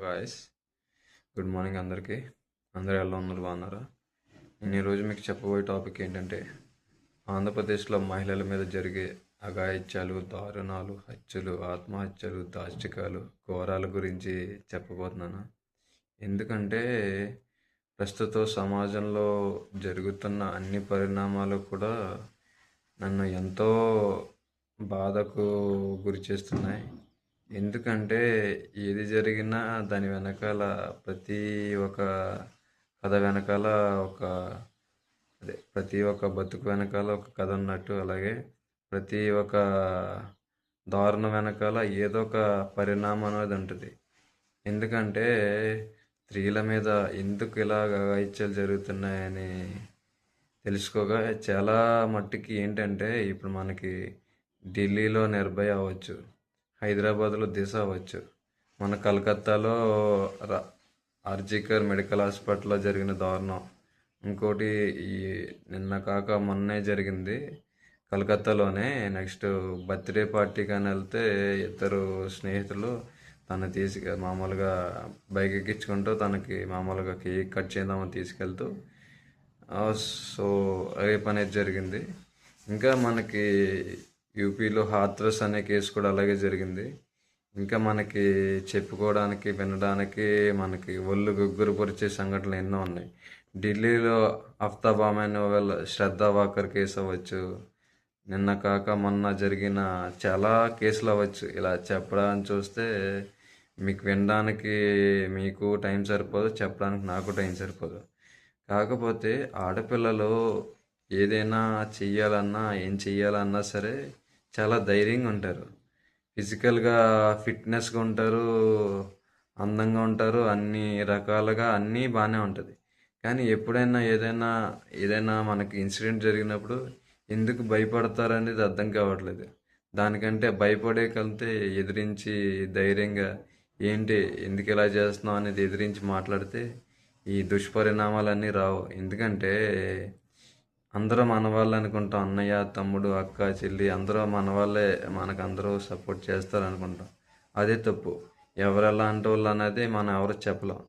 Guys good morning అందరికీ. అందరూ ఎలా ఉన్నారు? బాగున్నారా? నేను ఈరోజు మీకు చెప్పబోయే టాపిక్ ఏంటంటే ఆంధ్రప్రదేశ్లో మహిళల మీద జరిగే అగాయిత్యాలు దారుణాలు హత్యలు ఆత్మహత్యలు దాష్టికాలు ఘోరాల గురించి చెప్పబోతున్నాను. ఎందుకంటే ప్రస్తుత సమాజంలో జరుగుతున్న అన్ని పరిణామాలు కూడా నన్ను ఎంతో బాధకు గురి చేస్తున్నాయి. ఎందుకంటే ఏది జరిగినా దాని వెనకాల ప్రతి ఒక కథ వెనకాల ఒక అదే ప్రతి ఒక్క బతుకు వెనకాల ఒక కథ ఉన్నట్టు అలాగే ప్రతి ఒక్క దారుణం వెనకాల ఏదో ఒక పరిణామం అనేది ఉంటుంది. ఎందుకంటే స్త్రీల మీద ఎందుకు ఇలాగ హత్యలు జరుగుతున్నాయని తెలుసుకోగా చాలా మట్టుకి ఏంటంటే ఇప్పుడు మనకి ఢిల్లీలో నిర్భయ అవ్వచ్చు. హైదరాబాద్లో దిశ అవ్వచ్చు. మన కలకత్తాలో రా ఆర్జికర్ మెడికల్ హాస్పిటల్లో జరిగిన దారుణం. ఇంకోటి ఈ నిన్న కాక మొన్నే జరిగింది. కలకత్తాలోనే నెక్స్ట్ బర్త్డే పార్టీకి అని వెళ్తే ఇద్దరు స్నేహితులు తను తీసుకు మామూలుగా బైక్ ఎక్కించుకుంటూ తనకి మామూలుగా కేక్ కట్ చేద్దామని తీసుకెళ్తూ సో రేప్ అనేది జరిగింది. ఇంకా మనకి యూపీలో హాత్రస్ అనే కేసు కూడా అలాగే జరిగింది. ఇంకా మనకి చెప్పుకోవడానికి వినడానికి మనకి ఒళ్ళు గుగ్గురు పరిచే సంఘటనలు ఎన్నో ఉన్నాయి. ఢిల్లీలో అఫ్తాబామ్ వాళ్ళ శ్రద్ధా వాకర్ కేసు అవ్వచ్చు. నిన్న కాక మొన్న జరిగిన చాలా కేసులు అవ్వచ్చు. ఇలా చెప్పడానికి చూస్తే మీకు వినడానికి మీకు టైం సరిపోదు చెప్పడానికి నాకు టైం సరిపోదు. కాకపోతే ఆడపిల్లలు ఏదైనా చెయ్యాలన్నా ఏం చెయ్యాలన్నా సరే చాలా ధైర్యంగా ఉంటారు. ఫిజికల్గా ఫిట్నెస్గా ఉంటారు అందంగా ఉంటారు అన్ని రకాలుగా అన్నీ బాగానే ఉంటుంది. కానీ ఎప్పుడైనా ఏదైనా ఏదైనా మనకి ఇన్సిడెంట్ జరిగినప్పుడు ఎందుకు భయపడతారు అనేది అర్థం కావట్లేదు. దానికంటే భయపడే కలితే ఎదిరించి ధైర్యంగా ఏంటి ఎందుకు ఇలా చేస్తున్నావు అనేది ఎదిరించి మాట్లాడితే ఈ దుష్పరిణామాలన్నీ రావు. ఎందుకంటే అందరూ మన వాళ్ళు అనుకుంటాం. అన్నయ్య తమ్ముడు అక్క చెల్లి అందరూ మన వాళ్ళే మనకు అందరూ సపోర్ట్ చేస్తారు అనుకుంటాం అదే తప్పు. ఎవరు ఎలాంటి వాళ్ళు అనేది మనం ఎవరు చెప్పలేం.